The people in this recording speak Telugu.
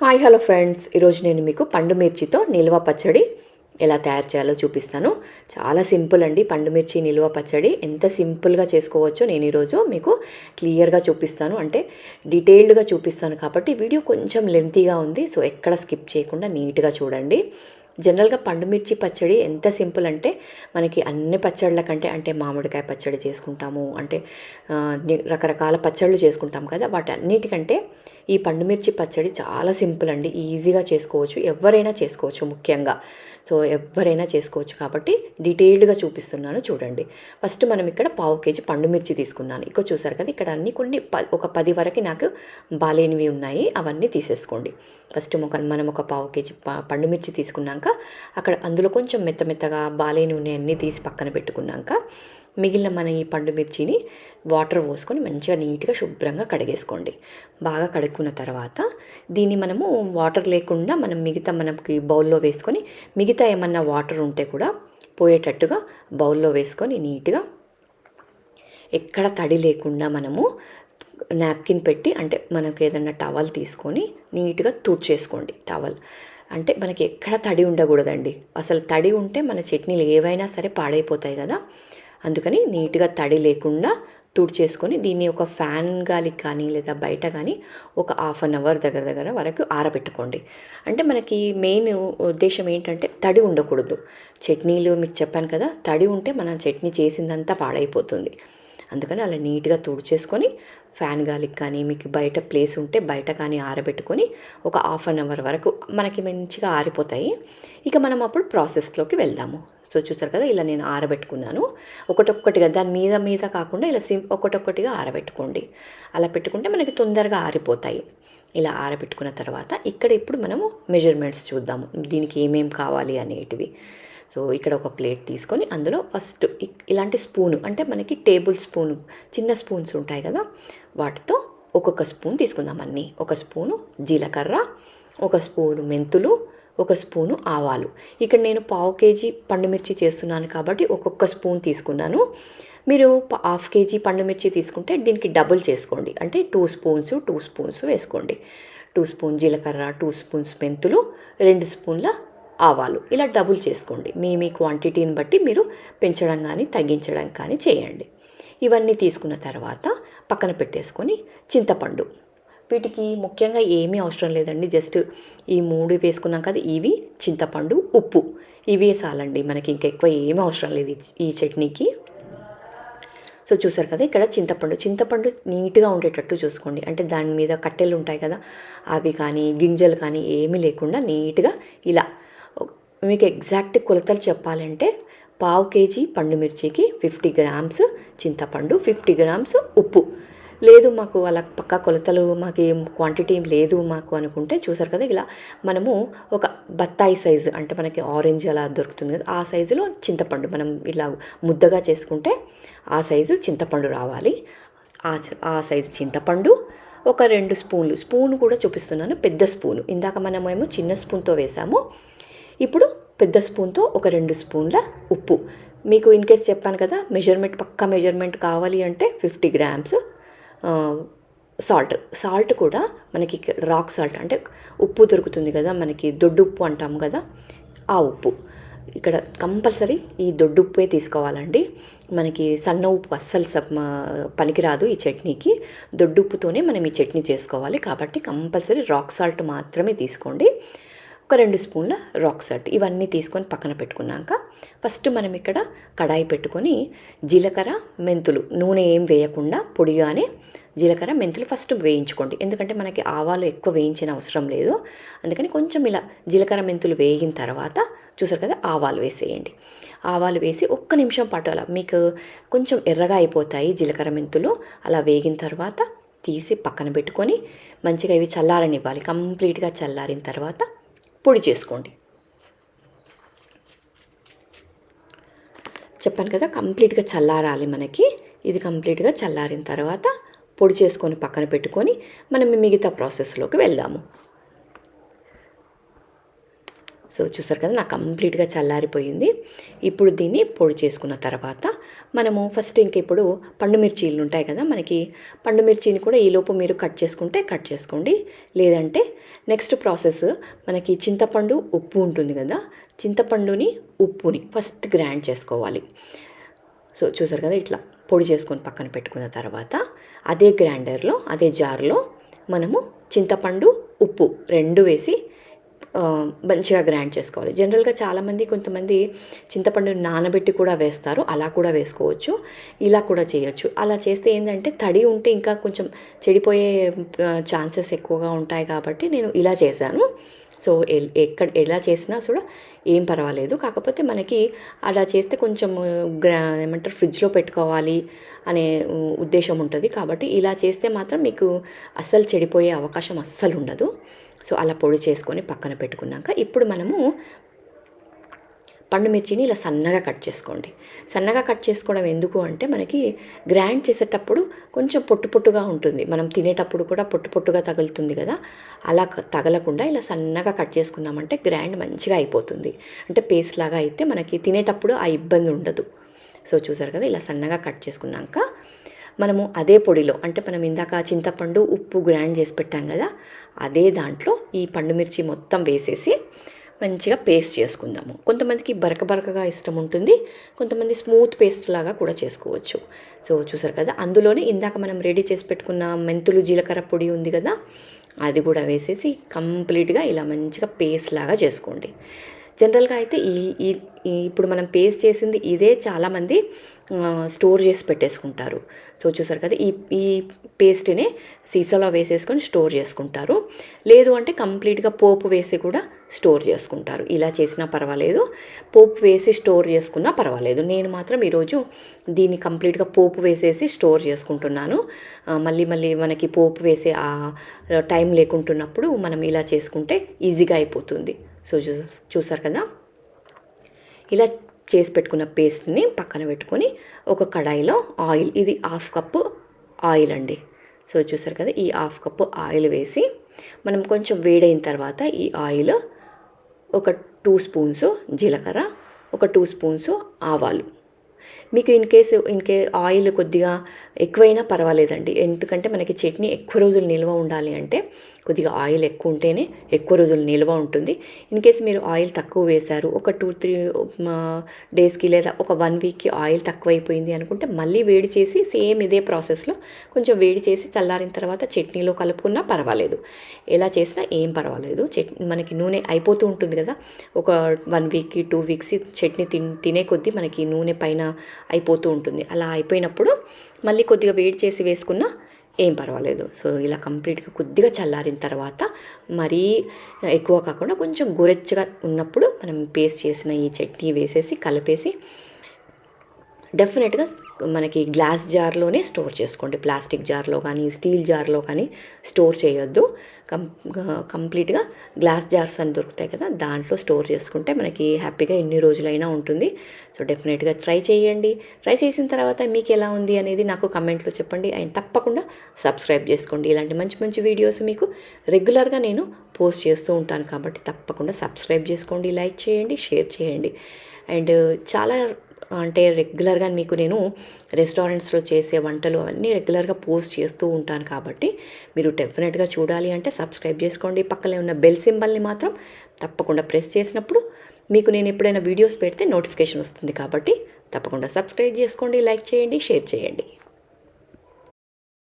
Hi hello friends. ఈరోజు నేను మీకు పండు మిర్చితో నిల్వ పచ్చడి ఎలా తయారు చేయాలో చూపిస్తాను. చాలా సింపుల్ అండి పండు మిర్చి నిల్వ పచ్చడి. ఎంత సింపుల్గా చేసుకోవచ్చో నేను ఈరోజు మీకు క్లియర్గా చూపిస్తాను. అంటే డీటెయిల్డ్గా చూపిస్తాను కాబట్టి వీడియో కొంచెం లెంతీగా ఉంది సో ఎక్కడ స్కిప్ చేయకుండా నీట్గా చూడండి. జనరల్గా పండు మిర్చి పచ్చడి ఎంత సింపుల్ అంటే మనకి అన్ని పచ్చళ్ళ కంటే అంటే మామిడికాయ పచ్చడి చేసుకుంటాము అంటే రకరకాల పచ్చళ్ళు చేసుకుంటాం కదా వాటి అన్నిటికంటే ఈ పండు మిర్చి పచ్చడి చాలా సింపుల్ అండి. ఈజీగా చేసుకోవచ్చు. ఎవరైనా చేసుకోవచ్చు ముఖ్యంగా. సో ఎవరైనా చేసుకోవచ్చు కాబట్టి డీటెయిల్డ్గా చూపిస్తున్నాను చూడండి. ఫస్ట్ మనం ఇక్కడ పావు కేజీ పండు మిర్చి తీసుకున్నాను. ఇక చూసారు కదా ఇక్కడ అన్ని కొన్ని ప ఒక పది వరకు నాకు బాలేనివి ఉన్నాయి. అవన్నీ తీసేసుకోండి. ఫస్ట్ ఒక మనం ఒక పావు కేజీ ప- పండు మిర్చి తీసుకున్నాక అక్కడ అందులో కొంచెం మెత్త మెత్తగా బాలేని అన్నీ తీసి పక్కన పెట్టుకున్నాక మిగిలిన మన ఈ పండు మిర్చిని వాటర్ పోసుకొని మంచిగా నీట్గా శుభ్రంగా కడిగేసుకోండి. బాగా కడుక్కున్న తర్వాత దీన్ని మనము వాటర్ లేకుండా మనం మిగతా మనకి బౌల్లో వేసుకొని మిగతా ఏమన్నా వాటర్ ఉంటే కూడా పోయేటట్టుగా బౌల్లో వేసుకొని నీట్గా ఎక్కడ తడి లేకుండా మనము నాప్కిన్ పెట్టి అంటే మనకు ఏదన్నా టవల్ తీసుకొని నీట్గా తుడిచేసుకోండి టవల్ అంటే మనకి ఎక్కడ తడి ఉండకూడదండి. అసలు తడి ఉంటే మన చట్నీలు ఏవైనా సరే పాడైపోతాయి కదా. అందుకని నీట్గా తడి లేకుండా తుడిచేసుకొని దీన్ని ఒక ఫ్యాన్ గాలికి కానీ లేదా బయట కానీ ఒక హాఫ్ అన్ అవర్ దగ్గర దగ్గర వరకు ఆరబెట్టుకోండి. అంటే మనకి మెయిన్ ఉద్దేశం ఏంటంటే తడి ఉండకూడదు. చట్నీలు మీకు చెప్పాను కదా తడి ఉంటే మనం చట్నీ చేసిందంతా పాడైపోతుంది. అందుకని అలా నీట్గా తుడిచేసుకొని ఫ్యాన్ గాలికి కానీ మీకు బయట ప్లేస్ ఉంటే బయట కానీ ఆరబెట్టుకొని ఒక హాఫ్ అన్ అవర్ వరకు మనకి మంచిగా ఆరిపోతాయి. ఇక మనం అప్పుడు ప్రాసెస్లోకి వెళ్దాము. సో చూసారు కదా ఇలా నేను ఆరబెట్టుకున్నాను. ఒకటొక్కటిగా దాని మీద మీద కాకుండా ఇలా సిం ఒకటొక్కటిగా ఆరబెట్టుకోండి. అలా పెట్టుకుంటే మనకి తొందరగా ఆరిపోతాయి. ఇలా ఆరబెట్టుకున్న తర్వాత ఇక్కడ ఇప్పుడు మనము మెజర్మెంట్స్ చూద్దాము. దీనికి ఏమేం కావాలి అనేటివి. సో ఇక్కడ ఒక ప్లేట్ తీసుకొని అందులో ఫస్ట్ ఇలాంటి స్పూను అంటే మనకి టేబుల్ స్పూను చిన్న స్పూన్స్ ఉంటాయి కదా వాటితో ఒక్కొక్క స్పూన్ తీసుకుందాం అన్నీ. ఒక స్పూను జీలకర్ర ఒక స్పూను మెంతులు ఒక స్పూను ఆవాలు. ఇక్కడ నేను పావు కేజీ పండుమిర్చి చేస్తున్నాను కాబట్టి ఒక్కొక్క స్పూన్ తీసుకున్నాను. మీరు ప- హాఫ్ కేజీ పండుమిర్చి తీసుకుంటే దీనికి డబుల్ చేసుకోండి. అంటే టూ స్పూన్స్ టూ స్పూన్స్ వేసుకోండి. టూ స్పూన్ జీలకర్ర టూ స్పూన్స్ మెంతులు రెండు స్పూన్ల ఆవాలు. ఇలా డబుల్ చేసుకోండి. మీ మీ క్వాంటిటీని బట్టి మీరు పెంచడం కానీ తగ్గించడం కానీ చేయండి. ఇవన్నీ తీసుకున్న తర్వాత పక్కన పెట్టేసుకొని చింతపండు. వీటికి ముఖ్యంగా ఏమీ అవసరం లేదండి. జస్ట్ ఈ మూడు వేసుకున్నాం కదా ఇవి చింతపండు ఉప్పు. ఇవే చాలండి. మనకి ఇంకా ఎక్కువ ఏమీ అవసరం లేదు ఈ చట్నీకి. సో చూసారు కదా ఇక్కడ చింతపండు. చింతపండు నీట్గా ఉండేటట్టు చూసుకోండి. అంటే దాని మీద కట్టెలు ఉంటాయి కదా అవి కానీ గింజలు కానీ ఏమీ లేకుండా నీట్గా ఇలా మీకు ఎగ్జాక్ట్ కొలతలు చెప్పాలంటే పావు కేజీ పండు మిర్చికి ఫిఫ్టీ గ్రామ్స్ చింతపండు ఫిఫ్టీ గ్రామ్స్ ఉప్పు. లేదు మాకు అలా పక్క కొలతలు మాకు ఏం క్వాంటిటీ ఏం లేదు మాకు అనుకుంటే చూసారు కదా ఇలా మనము ఒక బత్తాయి సైజు అంటే మనకి ఆరెంజ్ అలా దొరుకుతుంది కదా ఆ సైజులో చింతపండు మనం ఇలా ముద్దగా చేసుకుంటే ఆ సైజు చింతపండు రావాలి. ఆ ఆ సైజు చింతపండు ఒక రెండు స్పూన్లు స్పూన్ కూడా చూపిస్తున్నాను పెద్ద స్పూను. ఇందాక మనమేమో చిన్న స్పూన్తో వేసాము ఇప్పుడు పెద్ద స్పూన్తో ఒక రెండు స్పూన్ల ఉప్పు. మీకు ఇన్ కేస్ చెప్పాను కదా మెజర్మెంట్ పక్కా మెజర్మెంట్ కావాలి అంటే ఫిఫ్టీ గ్రామ్స్ సాల్ట్ సాల్ట్ కూడా మనకి రాక్ సాల్ట్ అంటే ఉప్పు దొరుకుతుంది కదా మనకి దొడ్డు ఉప్పు అంటాం కదా ఆ ఉప్పు. ఇక్కడ కంపల్సరీ ఈ దొడ్డు ఉప్పే తీసుకోవాలండి. మనకి సన్న ఉప్పు అస్సలు సబ్ పనికిరాదు ఈ చట్నీకి. దొడ్డు ఉప్పుతోనే మనం ఈ చట్నీ చేసుకోవాలి కాబట్టి కంపల్సరీ రాక్ సాల్ట్ మాత్రమే తీసుకోండి. ఒక రెండు స్పూన్ల రాక్ సాల్ట్ ఇవన్నీ తీసుకొని పక్కన పెట్టుకున్నాక ఫస్ట్ మనం ఇక్కడ కడాయి పెట్టుకొని జీలకర్ర మెంతులు. నూనె ఏం వేయకుండా పొడిగానే జీలకర్ర మెంతులు ఫస్ట్ వేయించుకోండి. ఎందుకంటే మనకి ఆవాలు ఎక్కువ వేయించిన అవసరం లేదు. అందుకని కొంచెం ఇలా జీలకర్ర మెంతులు వేగిన తర్వాత చూసారు కదా ఆవాలు వేసేయండి. ఆవాలు వేసి ఒక్క నిమిషం పాటు అలా మీకు కొంచెం ఎర్రగా అయిపోతాయి జీలకర్ర మెంతులు. అలా వేగిన తర్వాత తీసి పక్కన పెట్టుకొని మంచిగా ఇవి చల్లారనివ్వాలి. కంప్లీట్గా చల్లారిన తర్వాత పొడి చేసుకోండి. చెప్పాను కదా కంప్లీట్గా చల్లారాలి మనకి. ఇది కంప్లీట్గా చల్లారిన తర్వాత పొడి చేసుకొని పక్కన పెట్టుకొని మనం మిగతా ప్రాసెస్లోకి వెళ్దాము. సో చూసారు కదా నాకు కంప్లీట్గా చల్లారిపోయింది. ఇప్పుడు దీన్ని పొడి చేసుకున్న తర్వాత మనము ఫస్ట్ ఇంక ఇప్పుడు పండు మిర్చీలు ఉంటాయి కదా మనకి పండు మిర్చిని కూడా ఈలోపు మీరు కట్ చేసుకుంటే కట్ చేసుకోండి. లేదంటే నెక్స్ట్ ప్రాసెస్ మనకి చింతపండు ఉప్పు ఉంటుంది కదా చింతపండుని ఉప్పుని ఫస్ట్ గ్రైండ్ చేసుకోవాలి. సో చూసారు కదా ఇట్లా పొడి చేసుకొని పక్కన పెట్టుకున్న తర్వాత అదే గ్రైండర్లో అదే జార్లో మనము చింతపండు ఉప్పు రెండు వేసి మంచిగా గ్రైండ్ చేసుకోవాలి. జనరల్గా చాలామంది కొంతమంది చింతపండు నానబెట్టి కూడా వేస్తారు. అలా కూడా వేసుకోవచ్చు. ఇలా కూడా చేయొచ్చు. అలా చేస్తే ఏంటంటే తడి ఉంటే ఇంకా కొంచెం చెడిపోయే ఛాన్సెస్ ఎక్కువగా ఉంటాయి కాబట్టి నేను ఇలా చేశాను. సో ఎల్- ఎక్కడ ఎలా చేసినా కూడా ఏం పర్వాలేదు. కాకపోతే మనకి అలా చేస్తే కొంచెం గ్రా ఏమంటారు ఫ్రిడ్జ్లో పెట్టుకోవాలి అనే ఉద్దేశం ఉంటుంది. కాబట్టి ఇలా చేస్తే మాత్రం మీకు అస్సలు చెడిపోయే అవకాశం అస్సలు ఉండదు. సో అలా పొడి చేసుకొని పక్కన పెట్టుకున్నాక ఇప్పుడు మనము పండు మిర్చిని ఇలా సన్నగా కట్ చేసుకోండి. సన్నగా కట్ చేసుకోవడం ఎందుకు అంటే మనకి గ్రైండ్ చేసేటప్పుడు కొంచెం పొట్టు పొట్టుగా ఉంటుంది. మనం తినేటప్పుడు కూడా పొట్టు పొట్టుగా తగులుతుంది కదా. అలా తగలకుండా ఇలా సన్నగా కట్ చేసుకున్నామంటే గ్రైండ్ మంచిగా అయిపోతుంది. అంటే పేస్ట్ లాగా అయితే మనకి తినేటప్పుడు ఆ ఇబ్బంది ఉండదు. సో చూసారు కదా ఇలా సన్నగా కట్ చేసుకున్నాక మనము అదే పొడిలో అంటే మనం ఇందాక చింతపండు ఉప్పు గ్రైండ్ చేసి పెట్టాం కదా అదే దాంట్లో ఈ పండు మిర్చి మొత్తం వేసేసి మంచిగా పేస్ట్ చేసుకుందాము. కొంతమందికి బరక బరకగా ఇష్టం ఉంటుంది. కొంతమంది స్మూత్ పేస్ట్ లాగా కూడా చేసుకోవచ్చు. సో చూసారు కదా? అందులోనే ఇందాక మనం రెడీ చేసి పెట్టుకున్న మెంతులు జీలకర్ర పొడి ఉంది కదా? అది కూడా వేసేసి కంప్లీట్గా ఇలా మంచిగా పేస్ట్ లాగా చేసుకోండి. జనరల్గా అయితే ఈ ఇప్పుడు మనం పేస్ట్ చేసింది ఇదే చాలామంది స్టోర్ చేసి పెట్టేసుకుంటారు. సో చూసారు కదా ఈ ఈ పేస్ట్ని సీసాలో వేసేసుకొని స్టోర్ చేసుకుంటారు. లేదు అంటే కంప్లీట్గా పోపు వేసి కూడా స్టోర్ చేసుకుంటారు. ఇలా చేసినా పర్వాలేదు. పోపు వేసి స్టోర్ చేసుకున్నా పర్వాలేదు. నేను మాత్రం ఈరోజు దీన్ని కంప్లీట్గా పోపు వేసేసి స్టోర్ చేసుకుంటున్నాను. మళ్ళీ మళ్ళీ మనకి పోపు వేసే ఆ టైం లేకుంటున్నప్పుడు మనం ఇలా చేసుకుంటే ఈజీగా అయిపోతుంది. సో చూసారు కదా? ఇలా చేసి పెట్టుకున్న పేస్ట్ని పక్కన పెట్టుకొని ఒక కడాయిలో ఆయిల్ ఇది హాఫ్ కప్పు ఆయిల్ అండి. సో చూసారు కదా ఈ హాఫ్ కప్పు ఆయిల్ వేసి మనం కొంచెం వేడైన తర్వాత ఈ ఆయిల్ ఒక టూ స్పూన్స్ జీలకర్ర ఒక టూ స్పూన్స్ ఆవాలు. మీకు ఇన్ కేసు ఇన్ కే ఆయిల్ కొద్దిగా ఎక్కువైనా పర్వాలేదండి. ఎందుకంటే మనకి చట్నీ ఎక్కువ రోజులు నిల్వ ఉండాలి అంటే కొద్దిగా ఆయిల్ ఎక్కువ ఉంటేనే ఎక్కువ రోజులు నిల్వ ఉంటుంది. ఇన్ కేసు మీరు ఆయిల్ తక్కువ వేశారు ఒక టూ త్రీ డేస్కి లేదా ఒక వన్ వీక్కి ఆయిల్ తక్కువ అయిపోయింది అనుకుంటే మళ్ళీ వేడి చేసి సేమ్ ఇదే ప్రాసెస్లో కొంచెం వేడి చేసి చల్లారిన తర్వాత చట్నీలో కలుపుకున్నా పర్వాలేదు. ఎలా చేసినా ఏం పర్వాలేదు. చట్ మనకి నూనె అయిపోతూ ఉంటుంది కదా. ఒక వన్ వీక్కి టూ వీక్స్ చట్నీ తిన్ తినే కొద్దీ మనకి నూనె పైన అయిపోతూ ఉంటుంది. అలా అయిపోయినప్పుడు మళ్ళీ కొద్దిగా వేడి చేసి వేసుకున్నా ఏం పర్వాలేదు. సో ఇలా కంప్లీట్గా కొద్దిగా చల్లారిన తర్వాత మరీ ఎక్కువ కాకుండా కొంచెం గోరెచ్చగా ఉన్నప్పుడు మనం పేస్ట్ చేసిన ఈ చట్నీ వేసేసి కలిపేసి డెఫినెట్గా మనకి గ్లాస్ జార్లోనే స్టోర్ చేసుకోండి. ప్లాస్టిక్ జార్లో కానీ స్టీల్ జార్లో కానీ స్టోర్ చేయొద్దు. కం కంప్లీట్గా గ్లాస్ జార్స్ అని దొరుకుతాయి కదా దాంట్లో స్టోర్ చేసుకుంటే మనకి హ్యాపీగా ఎన్ని రోజులైనా ఉంటుంది. సో డెఫినెట్గా ట్రై చేయండి. ట్రై చేసిన తర్వాత మీకు ఎలా ఉంది అనేది నాకు కమెంట్లో చెప్పండి. అండ్ తప్పకుండా సబ్స్క్రైబ్ చేసుకోండి. ఇలాంటి మంచి మంచి వీడియోస్ మీకు రెగ్యులర్గా నేను పోస్ట్ చేస్తూ ఉంటాను కాబట్టి తప్పకుండా సబ్స్క్రైబ్ చేసుకోండి లైక్ చేయండి షేర్ చేయండి. అండ్ చాలా అంటే రెగ్యులర్గా మీకు నేను రెస్టారెంట్స్లో చేసే వంటలు అవన్నీ రెగ్యులర్గా పోస్ట్ చేస్తూ ఉంటాను కాబట్టి మీరు డెఫినెట్గా చూడాలి అంటే సబ్స్క్రైబ్ చేసుకోండి. పక్కనే ఉన్న బెల్ సింబల్ని మాత్రం తప్పకుండా ప్రెస్ చేసినప్పుడు మీకు నేను ఎప్పుడైనా వీడియోస్ పెడితే నోటిఫికేషన్ వస్తుంది కాబట్టి తప్పకుండా సబ్స్క్రైబ్ చేసుకోండి లైక్ చేయండి షేర్ చేయండి.